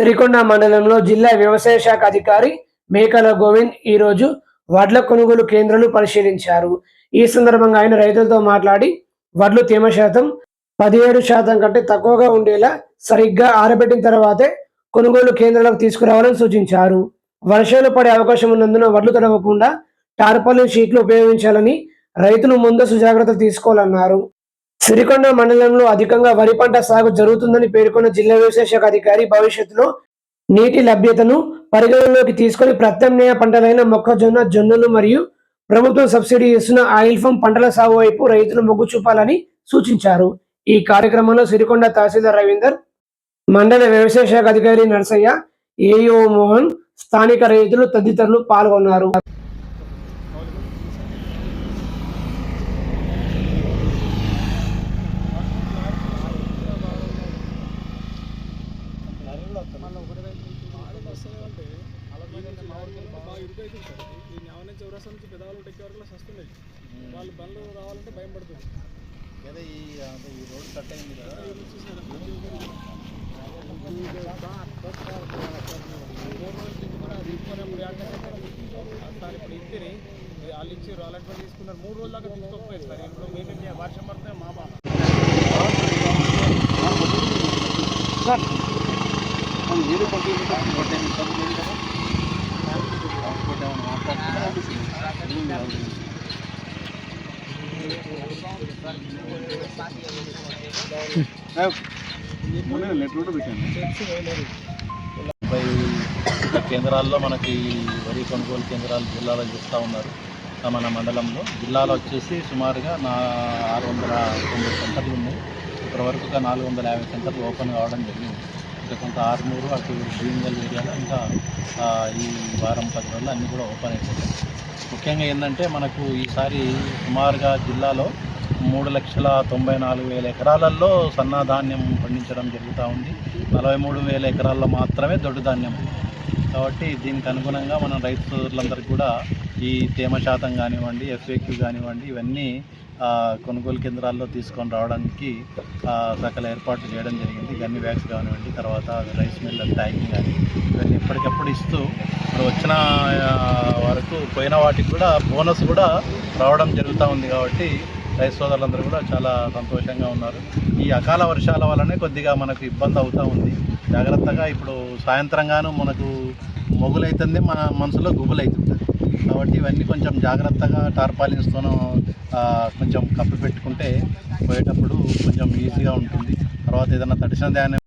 సిరికొండ మండలంలో జిల్లా వ్యవసాయ శాఖ అధికారి మేకల గోవింద్ ఈరోజు వడ్ల కొనుగోలు కేంద్రాలు పరిశీలించారు. ఈ సందర్భంగా ఆయన రైతులతో మాట్లాడి వడ్లు తేమ శాతం పదిహేడు శాతం కంటే తక్కువగా ఉండేలా సరిగ్గా ఆరబెట్టిన తర్వాతే కొనుగోలు కేంద్రాలకు తీసుకురావాలని సూచించారు. వర్షాలు పడే అవకాశం ఉన్నందున వడ్లు తడవకుండా టార్పాలిన్ షీట్లు ఉపయోగించాలని రైతులు ముందస్తు జాగ్రత్తలు తీసుకోవాలన్నారు. సిరికొండ మండలంలో అధికంగా వరి పంట సాగు జరుగుతుందని పేర్కొన్న జిల్లా వ్యవసాయ శాఖ అధికారి భవిష్యత్తులో నీటి లభ్యతను పరిగణనలోకి తీసుకొని ప్రత్యామ్నాయ పంటలైన మొక్కజొన్న జొన్నలు మరియు ప్రభుత్వం సబ్సిడీ ఇస్తున్న ఆయిల్ ఫామ్ పంటల సాగు వైపు రైతులు మొగ్గు చూపాలని సూచించారు. ఈ కార్యక్రమంలో సిరికొండ తహసీల్దార్ రవీందర్ మండల వ్యవసాయ శాఖ అధికారి నరసయ్య ఏఈఓ మోహన్ స్థానిక రైతులు తదితరులు పాల్గొన్నారు. ఈ న్యాయ చౌరస్తా నుంచి పెదవాళ్ళు టెక్కే వరకు వస్తున్నాయి వాళ్ళు బండ్లు రావాలంటే భయం పడుతుంది. అదే ఈ అదే ఈ రోడ్ కట్ అయింది కదా. సార్ ఇప్పుడు ఇద్దరి వాళ్ళు ఇచ్చారు అలాంటి తీసుకున్నారు. మూడు రోజుల దాకా తీసుకోకపోయారు సార్. ఇప్పుడు మెయింటైన్ వర్షం పడితే మా బాధ. కేంద్రాల్లో మనకి వరి కొనుగోలు కేంద్రాలు జిల్లాలో చూస్తూ ఉన్నారు ఆ మన మండలంలో జిల్లాలో వచ్చేసి సుమారుగా నా ఆరు వందల తొంభై సెంటర్లు ఉన్నాయి ఇప్పటివరకు ఒక నాలుగు వందల యాభై సెంటర్లు ఓపెన్ కావడం జరిగింది ఆరుమూరు అటు గ్రీన్గల్ ఏరియాలో ఇంకా ఈ వారం పది రోజులు అన్నీ కూడా ఓపెన్ అయిపోతాయి. ముఖ్యంగా ఏంటంటే మనకు ఈసారి సుమారుగా జిల్లాలో మూడు లక్షల తొంభై నాలుగు వేల ఎకరాలలో సన్నధాన్యం పండించడం జరుగుతూ ఉంది. నలభై మూడు వేల ఎకరాల్లో మాత్రమే దొడ్డు ధాన్యం. కాబట్టి దీనికి అనుగుణంగా మనం రైతులందరికీ కూడా ఈ తేమ శాతం కానివ్వండి ఎఫ్ఏక్యూ కానివ్వండి ఇవన్నీ కొనుగోలు కేంద్రాల్లో తీసుకొని రావడానికి సకల ఏర్పాట్లు చేయడం జరిగింది. గన్ని వ్యాక్స్ కానివ్వండి తర్వాత రైస్ మిల్ ప్యాకింగ్ కానీ ఇవన్నీ ఎప్పటికప్పుడు ఇస్తూ ఇప్పుడు వచ్చిన వరకు పోయిన వాటికి కూడా బోనస్ కూడా రావడం జరుగుతూ ఉంది కాబట్టి రైతు సోదరులందరూ కూడా చాలా సంతోషంగా ఉన్నారు. ఈ అకాల వర్షాల వల్లనే కొద్దిగా మనకు ఇబ్బంది అవుతూ ఉంది. జాగ్రత్తగా ఇప్పుడు సాయంత్రంగాను మనకు మొగులైతుంది మన మనసులో గుబులైతుంటుంది. కాబట్టి ఇవన్నీ కొంచెం జాగ్రత్తగా టార్పాలిన్స్తోనూ కొంచెం కప్పు పెట్టుకుంటే పోయేటప్పుడు కొంచెం ఈజీగా ఉంటుంది. తర్వాత ఏదైనా తడిసిన ధాన్యం